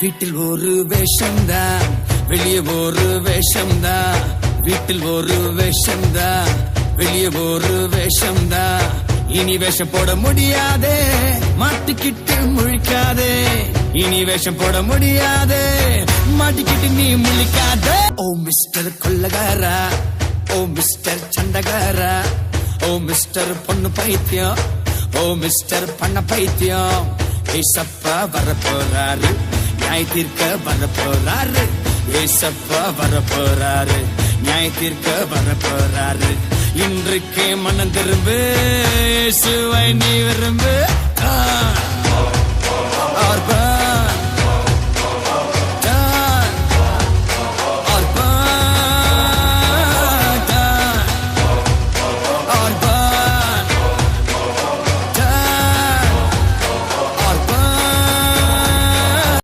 வீட்டில் ஒரு வேஷம்தான். வெளியே ஒரு வேஷம்தான். வீட்டில் ஒரு வேஷம்தான். வெளியே ஒரு வேஷம்தான். இனி வேஷம் போட முடியாதே. மாட்டிக்கிட்டு முழிக்காதே. இனி வேஷம் போட முடியாதே. மாட்டிக்கிட்டு நீ முழிக்காதே. ஓ மிஸ்டர் கொள்ளகாரா. ஓ மிஸ்டர் சண்டகாரா ஓ மிஸ்டர் பொண்ணு பைத்தியம். ஓ மிஸ்டர் பண்ண பைத்தியம். ஏசப்பா வரப்போறாரு. போறாரு நியாய தீர்க்க வர போறாரு ஏசப்பா வர போறாரு நியாய தீர்க்க வர போறாரு இன்றைக்கே மனம் திரும்பு